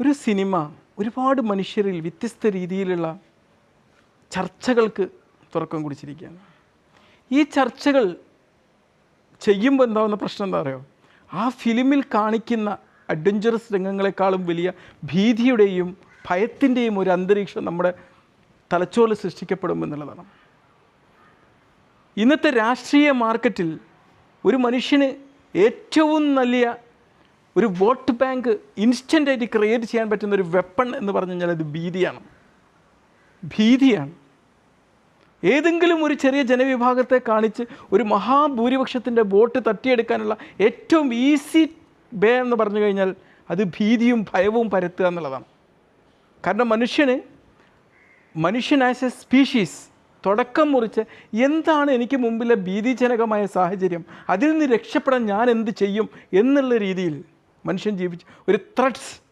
ഒരു സിനിമ ഒരുപാട് മനുഷ്യരിൽ വ്യത്യസ്ത രീതിയിലുള്ള ചർച്ചകൾക്ക് തുറക്കം കുടിച്ചിരിക്കുകയാണ് ഈ ചർച്ചകൾ ചെയ്യുമ്പോൾ എന്താവുന്ന പ്രശ്നം എന്താ പറയുക ആ ഫിലിമിൽ കാണിക്കുന്ന അഡ്വഞ്ചറസ് രംഗങ്ങളെക്കാളും വലിയ ഭീതിയുടെയും ഭയത്തിന്റെയും ഒരു അന്തരീക്ഷം നമ്മുടെ തലച്ചോറിൽ സൃഷ്ടിക്കപ്പെടും എന്നുള്ളതാണ്. ഇന്നത്തെ രാഷ്ട്രീയ മാർക്കറ്റിൽ ഒരു മനുഷ്യന് ഏറ്റവും നല്ല ഒരു വോട്ട് ബാങ്ക് ഇൻസ്റ്റന്റായിട്ട് ക്രിയേറ്റ് ചെയ്യാൻ പറ്റുന്ന ഒരു വെപ്പൺ എന്ന് പറഞ്ഞു കഴിഞ്ഞാൽ അത് ഭീതിയാണ്. ഭീതിയാണ്. ഏതെങ്കിലും ഒരു ചെറിയ ജനവിഭാഗത്തെ കാണിച്ച് ഒരു മഹാഭൂരിപക്ഷത്തിന്റെ വോട്ട് തട്ടിയെടുക്കാനുള്ള ഏറ്റവും ഈസി ബേ എന്ന് പറഞ്ഞു കഴിഞ്ഞാൽ അത് ഭീതിയും ഭയവും പരത്തുക എന്നുള്ളതാണ്. കാരണം മനുഷ്യന് മനുഷ്യൻ ആസ് എ സ്പീഷീസ് തുടക്കം മുറിച്ച് എന്താണ് എനിക്ക് മുമ്പിലെ ഭീതിജനകമായ സാഹചര്യം? അതിൽ നിന്ന് രക്ഷപ്പെടാൻ ഞാൻ എന്ത് ചെയ്യും എന്നുള്ള രീതിയിൽ മനുഷ്യൻ ജീവിച്ച് ഒരു ത്രെഡ്സ്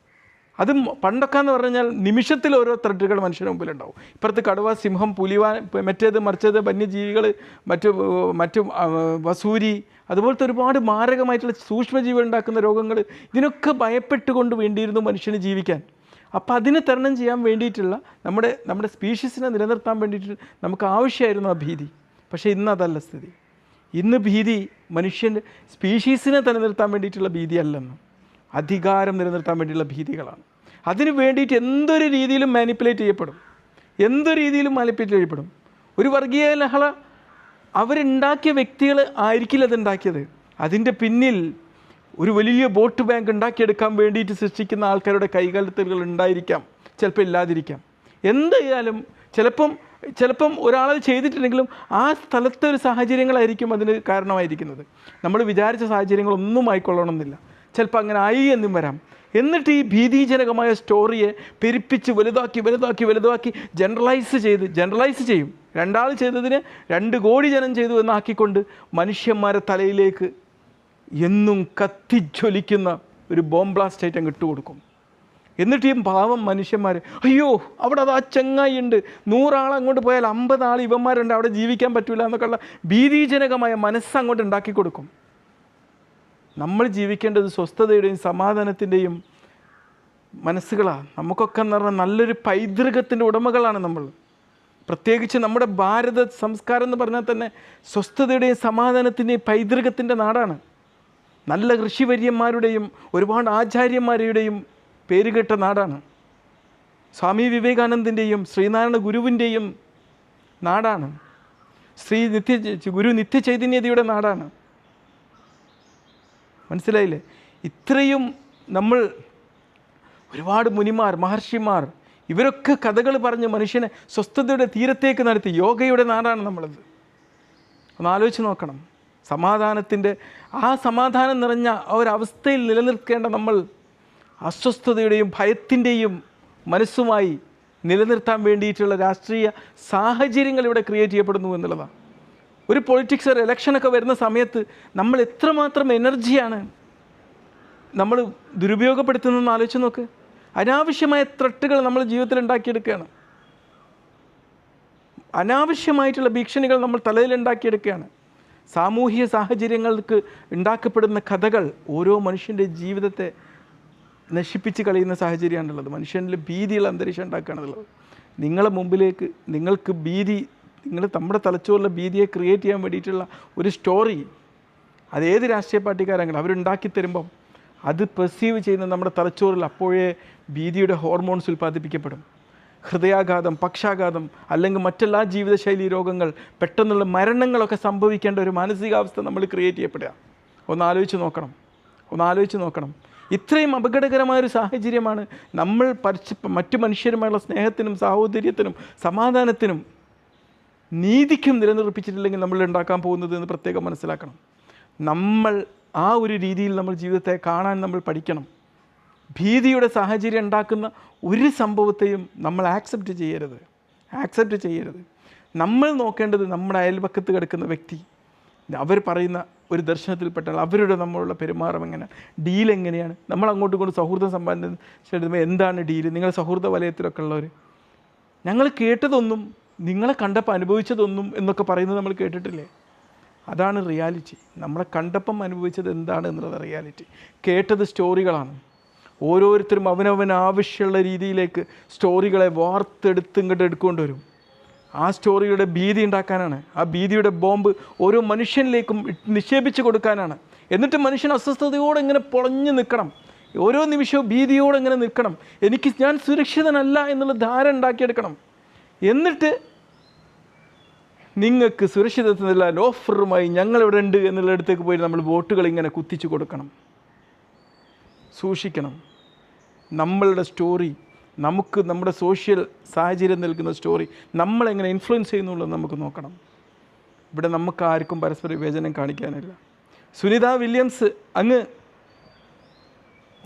അത് പണ്ടൊക്കെ എന്ന് പറഞ്ഞാൽ നിമിഷത്തിൽ ഓരോ ത്രെഡുകൾ മനുഷ്യന് മുമ്പിലുണ്ടാവും. ഇപ്പുറത്ത് കടുവ സിംഹം പുലിവാൻ മറ്റേത് മറിച്ചത് വന്യജീവികൾ മറ്റു മറ്റു വസൂരി അതുപോലത്തെ ഒരുപാട് മാരകമായിട്ടുള്ള സൂക്ഷ്മജീവികൾ ഉണ്ടാക്കുന്ന രോഗങ്ങൾ ഇതിനൊക്കെ ഭയപ്പെട്ടുകൊണ്ട് വേണ്ടിയിരുന്നു മനുഷ്യന് ജീവിക്കാൻ. അപ്പോൾ അതിനെ തരണം ചെയ്യാൻ വേണ്ടിയിട്ടുള്ള നമ്മുടെ നമ്മുടെ സ്പീഷീസിനെ നിലനിർത്താൻ വേണ്ടിയിട്ട് നമുക്ക് ആവശ്യമായിരുന്നു ആ ഭീതി. പക്ഷേ ഇന്ന് അതല്ല സ്ഥിതി. ഇന്ന് ഭീതി മനുഷ്യന്റെ സ്പീഷീസിനെ നിലനിർത്താൻ വേണ്ടിയിട്ടുള്ള ഭീതി അല്ലെന്ന്. അധികാരം നിലനിർത്താൻ വേണ്ടിയുള്ള ഭീതികളാണ്. അതിന് വേണ്ടിയിട്ട് എന്തൊരു രീതിയിലും മാനിപ്പുലേറ്റ് ചെയ്യപ്പെടും. എന്തൊരു രീതിയിലും മാനിപ്പുലേറ്റ് ചെയ്യപ്പെടും. ഒരു വർഗീയ ലഹള അവരുണ്ടാക്കിയ വ്യക്തികൾ ആയിരിക്കില്ല അതുണ്ടാക്കിയത്. അതിന്റെ പിന്നിൽ ഒരു വലിയ വോട്ട് ബാങ്ക് ഉണ്ടാക്കിയെടുക്കാൻ വേണ്ടിയിട്ട് സൃഷ്ടിക്കുന്ന ആൾക്കാരുടെ കൈകാലത്തുകൾ ഉണ്ടായിരിക്കാം. ചിലപ്പോൾ ഇല്ലാതിരിക്കാം. എന്തായാലും ചിലപ്പം ചിലപ്പം ഒരാൾ ചെയ്തിട്ടുണ്ടെങ്കിലും ആ സ്ഥലത്തെ ഒരു സാഹചര്യങ്ങളായിരിക്കും അതിന് കാരണമായിരിക്കുന്നത്. നമ്മൾ വിചാരിച്ച സാഹചര്യങ്ങളൊന്നും ആയിക്കൊള്ളണമെന്നില്ല. ചിലപ്പോൾ അങ്ങനെ ആയി എന്നും വരാം. എന്നിട്ട് ഈ ഭീതിജനകമായ സ്റ്റോറിയെ പെരുപ്പിച്ച് വലുതാക്കി വലുതാക്കി വലുതാക്കി ജനറലൈസ് ചെയ്ത് ജനറലൈസ് ചെയ്യും. രണ്ടാൾ ചെയ്തതിന് രണ്ട് കോടി ജനം ചെയ്തു എന്നാക്കിക്കൊണ്ട് മനുഷ്യന്മാരെ തലയിലേക്ക് എന്നും കത്തിജ്വലിക്കുന്ന ഒരു ബോംബ് ബ്ലാസ്റ്റ് ഐറ്റം അങ്ങ് ഇട്ട് കൊടുക്കും എന്നിട്ട് ഈ പാവം മനുഷ്യന്മാർ അയ്യോ അവിടെ അത് ആ ചെങ്ങായി ഉണ്ട്. നൂറാൾ പോയാൽ അമ്പത് ആൾ ഇവന്മാരുണ്ട് അവിടെ ജീവിക്കാൻ പറ്റില്ല എന്നൊക്കെയുള്ള ഭീതിജനകമായ മനസ്സ് അങ്ങോട്ട് ഉണ്ടാക്കി കൊടുക്കും നമ്മൾ ജീവിക്കേണ്ടത് സ്വസ്ഥതയുടെയും സമാധാനത്തിന്റെയും മനസ്സുകളാണ്. നമുക്കൊക്കെ എന്ന് പറഞ്ഞാൽ നല്ലൊരു പൈതൃകത്തിന്റെ ഉടമകളാണ് നമ്മൾ. പ്രത്യേകിച്ച് നമ്മുടെ ഭാരത സംസ്കാരം എന്ന് പറഞ്ഞാൽ തന്നെ സ്വസ്ഥതയുടെയും സമാധാനത്തിന്റെയും പൈതൃകത്തിന്റെ നാടാണ്. നല്ല ഋഷിവര്യന്മാരുടെയും ഒരുപാട് ആചാര്യന്മാരുടെയും പേരുകെട്ട നാടാണ്. സ്വാമി വിവേകാനന്ദന്റെയും ശ്രീനാരായണ ഗുരുവിന്റെയും നാടാണ്. ശ്രീ നിത്യ ഗുരു നിത്യചൈതന്യതയുടെ നാടാണ്. മനസ്സിലായില്ലേ? ഇത്രയും നമ്മൾ ഒരുപാട് മുനിമാർ മഹർഷിമാർ ഇവരൊക്കെ കഥകൾ പറഞ്ഞ് മനുഷ്യനെ സ്വസ്ഥതയുടെ തീരത്തേക്ക് നടത്തി യോഗയുടെ നാടാണ് നമ്മളത്. ഒന്ന് ആലോചിച്ച് നോക്കണം. സമാധാനത്തിന്റെ ആ സമാധാനം നിറഞ്ഞ ആ ഒരു അവസ്ഥയിൽ നിലനിൽക്കേണ്ട നമ്മൾ അസ്വസ്ഥതയുടെയും ഭയത്തിന്റെയും മനസ്സുമായി നിലനിർത്താൻ വേണ്ടിയിട്ടുള്ള രാഷ്ട്രീയ സാഹചര്യങ്ങൾ ഇവിടെ ക്രിയേറ്റ് ചെയ്യപ്പെടുന്നു എന്നുള്ളതാണ്. ഒരു പൊളിറ്റിക്സ് ഒരു ഇലക്ഷനൊക്കെ വരുന്ന സമയത്ത് നമ്മൾ എത്രമാത്രം എനർജിയാണ് നമ്മൾ ദുരുപയോഗപ്പെടുത്തുന്നതെന്ന് ആലോചിച്ച് നോക്ക്. അനാവശ്യമായ ത്രട്ടുകൾ നമ്മൾ ജീവിതത്തിൽ ഉണ്ടാക്കിയെടുക്കുകയാണ്. അനാവശ്യമായിട്ടുള്ള ഭീഷണികൾ നമ്മൾ തലയിൽ ഉണ്ടാക്കിയെടുക്കുകയാണ്. സാമൂഹിക സാഹചര്യങ്ങൾക്ക് ഉണ്ടാക്കപ്പെടുന്ന കഥകൾ ഓരോ മനുഷ്യന്റെ ജീവിതത്തെ നശിപ്പിച്ച് കളയുന്ന സാഹചര്യമാണുള്ളത്. മനുഷ്യനിൽ ഭീതിയുള്ള അന്തരീക്ഷം ഉണ്ടാക്കുകയാണുള്ളത്. നിങ്ങളെ മുമ്പിലേക്ക് നിങ്ങൾക്ക് ഭീതി നിങ്ങൾ നമ്മുടെ തലച്ചോറിലെ ഭീതിയെ ക്രിയേറ്റ് ചെയ്യാൻ വേണ്ടിയിട്ടുള്ള ഒരു സ്റ്റോറി അത് ഏത് രാഷ്ട്രീയ പാർട്ടിക്കാരെങ്കിലും അവരുണ്ടാക്കി തരുമ്പം അത് പെർസീവ് ചെയ്യുന്ന നമ്മുടെ തലച്ചോറിൽ അപ്പോഴേ ഭീതിയുടെ ഹോർമോൺസ് ഉൽപ്പാദിപ്പിക്കപ്പെടും. ഹൃദയാഘാതം പക്ഷാഘാതം അല്ലെങ്കിൽ മറ്റെല്ലാ ജീവിതശൈലി രോഗങ്ങൾ പെട്ടെന്നുള്ള മരണങ്ങളൊക്കെ സംഭവിക്കേണ്ട ഒരു മാനസികാവസ്ഥ നമ്മൾ ക്രിയേറ്റ് ചെയ്യപ്പെടുക. ഒന്ന് ആലോചിച്ച് നോക്കണം. ഒന്ന് ആലോചിച്ച് നോക്കണം. ഇത്രയും അപകടകരമായൊരു സാഹചര്യമാണ് നമ്മൾ പരിച്ച് മറ്റു മനുഷ്യരുമായുള്ള സ്നേഹത്തിനും സാഹോദര്യത്തിനും സമാധാനത്തിനും നീതിക്കും നിലനിർപ്പിച്ചിട്ടില്ലെങ്കിൽ നമ്മൾ ഉണ്ടാക്കാൻ പോകുന്നത് എന്ന് പ്രത്യേകം മനസ്സിലാക്കണം. നമ്മൾ ആ ഒരു രീതിയിൽ നമ്മൾ ജീവിതത്തെ കാണാൻ നമ്മൾ പഠിക്കണം. ഭീതിയുടെ സാഹചര്യം ഉണ്ടാക്കുന്ന ഒരു സംഭവത്തെയും നമ്മൾ ആക്സെപ്റ്റ് ചെയ്യരുത്. ആക്സെപ്റ്റ് ചെയ്യരുത്. നമ്മൾ നോക്കേണ്ടത് നമ്മുടെ അയൽപക്കത്ത് കിടക്കുന്ന വ്യക്തി. അവർ പറയുന്ന ഒരു ദർശനത്തിൽപ്പെട്ടാൽ അവരുടെ നമ്മളുള്ള പെരുമാറം എങ്ങനെയാണ് ഡീൽ എങ്ങനെയാണ്? നമ്മൾ അങ്ങോട്ടും ഇങ്ങോട്ടും സൗഹൃദം സമ്പാദിച്ചെടുക്കുമ്പോൾ എന്താണ് ഡീൽ? നിങ്ങൾ സൗഹൃദ വലയത്തിലൊക്കെ ഉള്ളവർ ഞങ്ങൾ കേട്ടതൊന്നും നിങ്ങളെ കണ്ടപ്പോൾ അനുഭവിച്ചതൊന്നും എന്നൊക്കെ പറയുന്നത് നമ്മൾ കേട്ടിട്ടില്ലേ? അതാണ് റിയാലിറ്റി. നമ്മളെ കണ്ടപ്പം അനുഭവിച്ചത് എന്താണ് എന്നുള്ളത് റിയാലിറ്റി. കേട്ടത് സ്റ്റോറികളാണ്. ഓരോരുത്തരും അവനവൻ ആവശ്യമുള്ള രീതിയിലേക്ക് സ്റ്റോറികളെ വാർത്തെടുത്ത് ഇങ്ങോട്ട് എടുക്കൊണ്ട് വരും. ആ സ്റ്റോറിയുടെ ഭീതി ഉണ്ടാക്കാനാണ്. ആ ഭീതിയുടെ ബോംബ് ഓരോ മനുഷ്യനിലേക്കും നിക്ഷേപിച്ച് കൊടുക്കാനാണ്. എന്നിട്ട് മനുഷ്യൻ അസ്വസ്ഥതയോടെ ഇങ്ങനെ പൊളഞ്ഞു നിൽക്കണം. ഓരോ നിമിഷവും ഭീതിയോടെ ഇങ്ങനെ നിൽക്കണം. എനിക്ക് ഞാൻ സുരക്ഷിതനല്ല എന്നുള്ള ധാരണ ഉണ്ടാക്കിയെടുക്കണം. എന്നിട്ട് നിങ്ങൾക്ക് സുരക്ഷിതത്വത്തിനുള്ള ഓഫറുമായി ഞങ്ങളിവിടെ ഉണ്ട് എന്നുള്ള എന്നുള്ളിടത്തേക്ക് പോയി നമ്മൾ ബോട്ടുകൾ ഇങ്ങനെ കുത്തിച്ചു കൊടുക്കണം. സൂക്ഷിക്കണം. നമ്മളുടെ സ്റ്റോറി നമുക്ക് നമ്മുടെ സോഷ്യൽ സാഹചര്യം നൽകുന്ന സ്റ്റോറി നമ്മളെങ്ങനെ ഇൻഫ്ലുവൻസ് ചെയ്യുന്നുള്ളത് നമുക്ക് നോക്കണം. ഇവിടെ നമുക്ക് ആർക്കും പരസ്പര വിവേചനം കാണിക്കാനില്ല. സുനിത വില്യംസ് അങ്ങ്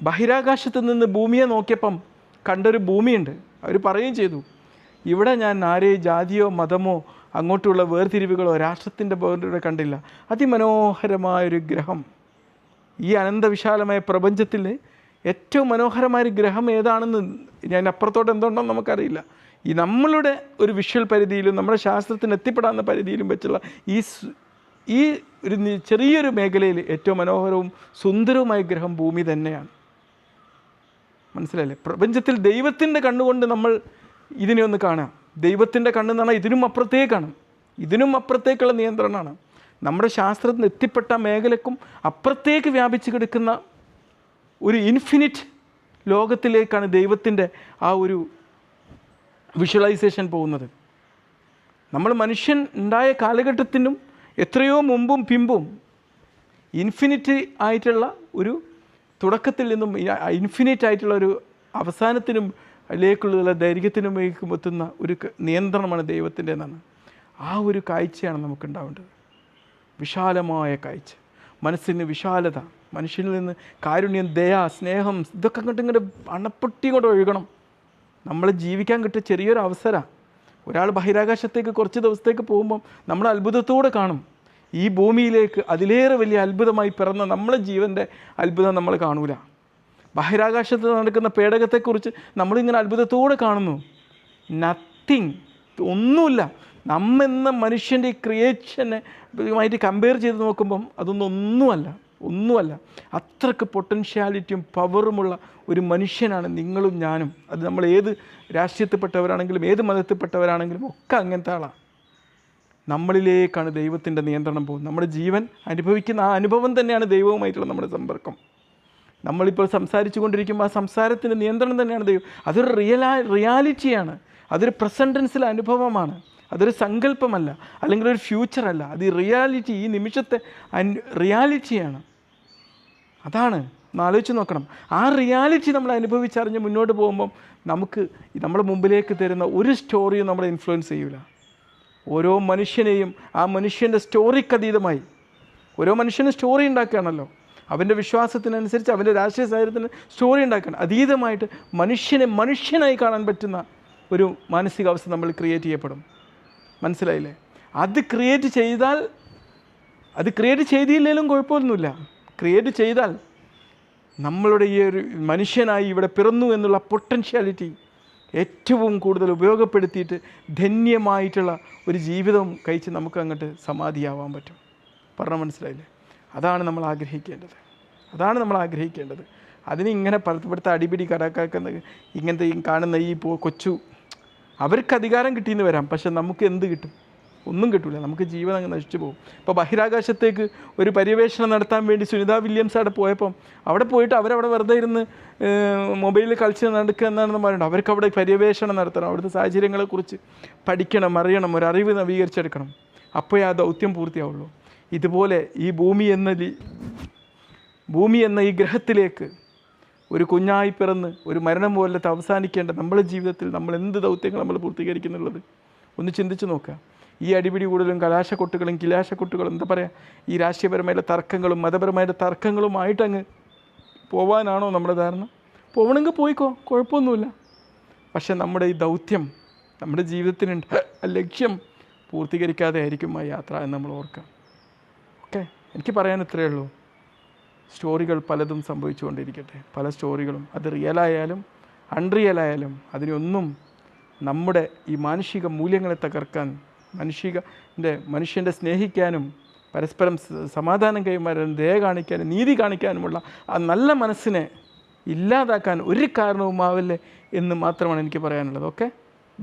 ബഹിരാകാശത്ത് നിന്ന് ഭൂമിയെ നോക്കിയപ്പം കണ്ടൊരു ഭൂമിയുണ്ട്. അവർ പറയുകയും ചെയ്തു. ഇവിടെ ഞാൻ ആരെയും ജാതിയോ മതമോ അങ്ങോട്ടുള്ള വേർതിരിവുകളോ രാഷ്ട്രത്തിന്റെ പോലെ കണ്ടില്ല. അതിമനോഹരമായൊരു ഗ്രഹം. ഈ അനന്തവിശാലമായ പ്രപഞ്ചത്തിൽ ഏറ്റവും മനോഹരമായ ഒരു ഗ്രഹം ഏതാണെന്ന് ഞാൻ അപ്പുറത്തോട്ട് എന്തുണ്ടെന്ന് നമുക്കറിയില്ല. ഈ നമ്മളുടെ ഒരു വിഷ്വൽ പരിധിയിലും നമ്മുടെ ശാസ്ത്രത്തിന് എത്തിപ്പെടാവുന്ന പരിധിയിലും വെച്ചുള്ള ഈ ഈ ഒരു ചെറിയൊരു മേഖലയിൽ ഏറ്റവും മനോഹരവും സുന്ദരവുമായ ഗ്രഹം ഭൂമി തന്നെയാണ്. മനസ്സിലല്ലേ പ്രപഞ്ചത്തിൽ ദൈവത്തിന്റെ കണ്ണുകൊണ്ട് നമ്മൾ ഇതിനെ ഒന്ന് കാണാം ദൈവത്തിന്റെ കണ്ണെന്ന് പറഞ്ഞാൽ ഇതിനും അപ്പുറത്തേക്കാണ് ഇതിനും അപ്പുറത്തേക്കുള്ള നിയന്ത്രണമാണ്. നമ്മുടെ ശാസ്ത്രത്തിന് എത്തിപ്പെട്ട മേഖലക്കും അപ്പുറത്തേക്ക് വ്യാപിച്ച് കിടക്കുന്ന ഒരു ഇൻഫിനിറ്റ് ലോകത്തിലേക്കാണ് ദൈവത്തിന്റെ ആ ഒരു വിഷ്വലൈസേഷൻ പോകുന്നത്. നമ്മൾ മനുഷ്യൻ ഉണ്ടായ കാലഘട്ടത്തിനും എത്രയോ മുമ്പും പിമ്പും ഇൻഫിനിറ്റ് ആയിട്ടുള്ള ഒരു തുടക്കത്തിൽ നിന്നും ഇൻഫിനിറ്റ് ആയിട്ടുള്ള ഒരു അവസാനത്തിനും ലേക്കുള്ള ദൈർഘ്യത്തിനുമേക്കും എത്തുന്ന ഒരു നിയന്ത്രണമാണ് ദൈവത്തിന്റെ എന്നാണ്. ആ ഒരു കാഴ്ചയാണ് നമുക്കുണ്ടാവേണ്ടത്. വിശാലമായ കാഴ്ച. മനസ്സിന് വിശാലത മനുഷ്യനിൽ നിന്ന് കാരുണ്യം ദയ സ്നേഹം ഇതൊക്കെ അങ്ങോട്ട് ഇങ്ങോട്ട് അണപ്പൊട്ടി കൊണ്ട് ഒഴുകണം. നമ്മൾ ജീവിക്കാൻ കിട്ടിയ ചെറിയൊരു അവസരമാണ് ഒരാൾ ബഹിരാകാശത്തേക്ക് കുറച്ച് ദിവസത്തേക്ക് പോകുമ്പം നമ്മൾ അത്ഭുതത്തോടെ കാണും. ഈ ഭൂമിയിലേക്ക് അതിലേറെ വലിയ അത്ഭുതമായി പിറന്ന നമ്മളെ ജീവന്റെ അത്ഭുതം നമ്മൾ കാണൂല. ബഹിരാകാശത്ത് നടക്കുന്ന പേടകത്തെക്കുറിച്ച് നമ്മളിങ്ങനെ അത്ഭുതത്തോടെ കാണുന്നു. നത്തിങ് ഒന്നുമില്ല. നമ്മെന്ന മനുഷ്യന്റെ ഈ ക്രിയേഷനെ ആയിട്ട് കമ്പയർ ചെയ്ത് നോക്കുമ്പം അതൊന്നും ഒന്നുമല്ല. ഒന്നുമല്ല. അത്രയ്ക്ക് പൊട്ടൻഷ്യാലിറ്റിയും പവറുമുള്ള ഒരു മനുഷ്യനാണ് നിങ്ങളും ഞാനും. അത് നമ്മൾ ഏത് രാഷ്ട്രീയത്തിൽപ്പെട്ടവരാണെങ്കിലും ഏത് മതത്തിൽപ്പെട്ടവരാണെങ്കിലും ഒക്കെ അങ്ങനത്തെ ആളാണ് നമ്മളിലേക്കാണ് ദൈവത്തിന്റെ നിയന്ത്രണം പോകുന്നത്. നമ്മുടെ ജീവൻ അനുഭവിക്കുന്ന ആ അനുഭവം തന്നെയാണ് ദൈവവുമായിട്ടുള്ള നമ്മുടെ സമ്പർക്കം. നമ്മളിപ്പോൾ സംസാരിച്ചു കൊണ്ടിരിക്കുമ്പോൾ ആ സംസാരത്തിന്റെ നിയന്ത്രണം തന്നെയാണ് ദൈവം. അതൊരു റിയലാ റിയാലിറ്റിയാണ്. അതൊരു പ്രസന്റൻസിലെ അനുഭവമാണ്. അതൊരു സങ്കല്പമല്ല. അല്ലെങ്കിൽ ഒരു ഫ്യൂച്ചറല്ല. അത് ഈ റിയാലിറ്റി ഈ നിമിഷത്തെ റിയാലിറ്റിയാണ്. അതാണ്. ആലോചിച്ച് നോക്കണം. ആ റിയാലിറ്റി നമ്മൾ അനുഭവിച്ചറിഞ്ഞ് മുന്നോട്ട് പോകുമ്പം നമുക്ക് നമ്മുടെ മുമ്പിലേക്ക് തരുന്ന ഒരു സ്റ്റോറിയും നമ്മളെ ഇൻഫ്ലുവൻസ് ചെയ്യൂല. ഓരോ മനുഷ്യനെയും ആ മനുഷ്യന്റെ സ്റ്റോറിക്ക് അതീതമായി. ഓരോ മനുഷ്യനും സ്റ്റോറി ഉണ്ടാക്കുകയാണല്ലോ. അവന്റെ വിശ്വാസത്തിനനുസരിച്ച് അവന്റെ രാഷ്ട്രീയ സാഹചര്യത്തിന് സ്റ്റോറി ഉണ്ടാക്കണം അതീതമായിട്ട് മനുഷ്യനെ മനുഷ്യനായി കാണാൻ പറ്റുന്ന ഒരു മാനസികാവസ്ഥ നമ്മൾ ക്രിയേറ്റ് ചെയ്യപ്പെടും. മനസ്സിലായില്ലേ? അത് ക്രിയേറ്റ് ചെയ്താൽ അത് ക്രിയേറ്റ് ചെയ്തില്ലെങ്കിലും കുഴപ്പമൊന്നുമില്ല. ക്രിയേറ്റ് ചെയ്താൽ നമ്മളുടെ ഈ ഒരു മനുഷ്യനായി ഇവിടെ പിറന്നു എന്നുള്ള പൊട്ടൻഷ്യാലിറ്റി ഏറ്റവും കൂടുതൽ ഉപയോഗപ്പെടുത്തിയിട്ട് ധന്യമായിട്ടുള്ള ഒരു ജീവിതം കഴിച്ച് നമുക്ക് അങ്ങോട്ട് സമാധിയാവാൻ പറ്റും. പറഞ്ഞാൽ മനസ്സിലായില്ലേ? അതാണ് നമ്മൾ ആഗ്രഹിക്കേണ്ടത്. അതാണ് നമ്മൾ ആഗ്രഹിക്കേണ്ടത്. അതിന് ഇങ്ങനെ പലപ്പോഴത്തെ അടിപിടി കടക്കാക്കുന്ന ഇങ്ങനത്തെ ഈ കാണുന്ന ഈ കൊച്ചു അവർക്ക് അധികാരം കിട്ടിയെന്ന് വരാം. പക്ഷെ നമുക്ക് എന്ത് കിട്ടും? ഒന്നും കിട്ടില്ല നമുക്ക് ജീവൻ അങ്ങ് നശിച്ചു പോകും. ഇപ്പോൾ ബഹിരാകാശത്തേക്ക് ഒരു പര്യവേഷണം നടത്താൻ വേണ്ടി സുനിത വില്യംസ് അവിടെ പോയപ്പം അവിടെ പോയിട്ട് അവരവിടെ വെറുതെ ഇരുന്ന് മൊബൈലിൽ കളിച്ച് നടക്കുക എന്നാണെന്ന് പറയുന്നത് അവർക്ക് അവിടെ പര്യവേഷണം നടത്തണം. അവിടുത്തെ സാഹചര്യങ്ങളെക്കുറിച്ച് പഠിക്കണം അറിയണം ഒരു അറിവ് നവീകരിച്ചെടുക്കണം. അപ്പോഴേ ആ ദൗത്യം പൂർത്തിയാവുള്ളൂ. ഇതുപോലെ ഈ ഭൂമി എന്ന ഭൂമി എന്ന ഈ ഗ്രഹത്തിലേക്ക് ഒരു കുഞ്ഞായി പിറന്ന് ഒരു മരണം പോലത്തെ അവസാനിക്കേണ്ട നമ്മുടെ ജീവിതത്തിൽ നമ്മൾ എന്ത് ദൗത്യങ്ങൾ നമ്മൾ പൂർത്തീകരിക്കുന്നുള്ളത്? ഒന്ന് ചിന്തിച്ച് നോക്കുക. ഈ അടിപിടി കൂടുതലും കലാശക്കൊട്ടുകളും കിലാശക്കൊട്ടുകളും എന്താ പറയുക ഈ രാഷ്ട്രീയപരമായ തർക്കങ്ങളും മതപരമായ തർക്കങ്ങളുമായിട്ട് അങ്ങ് പോവാനാണോ നമ്മുടെ ധാരണ? പോകണമെങ്കിൽ പോയിക്കോ കുഴപ്പമൊന്നുമില്ല. പക്ഷേ നമ്മുടെ ഈ ദൗത്യം നമ്മുടെ ജീവിതത്തിനുണ്ട് ലക്ഷ്യം പൂർത്തീകരിക്കാതെ ആയിരിക്കും ആ യാത്ര എന്ന് നമ്മൾ ഓർക്കുക. ഓക്കെ? എനിക്ക് പറയാൻ ഇത്രയേ ഉള്ളൂ. സ്റ്റോറികൾ പലതും സംഭവിച്ചുകൊണ്ടിരിക്കട്ടെ. പല സ്റ്റോറികളും. അത് റിയലായാലും അൺറിയലായാലും അതിനൊന്നും നമ്മുടെ ഈ മാനുഷിക മൂല്യങ്ങളെ തകർക്കാൻ മനുഷിക മനുഷ്യന്റെ സ്നേഹിക്കാനും പരസ്പരം സമാധാനം കൈമാറാനും ദയ കാണിക്കാനും നീതി കാണിക്കാനുമുള്ള ആ നല്ല മനസ്സിനെ ഇല്ലാതാക്കാൻ ഒരു കാരണവുമാവില്ലേ എന്ന് മാത്രമാണ് എനിക്ക് പറയാനുള്ളത്. ഓക്കെ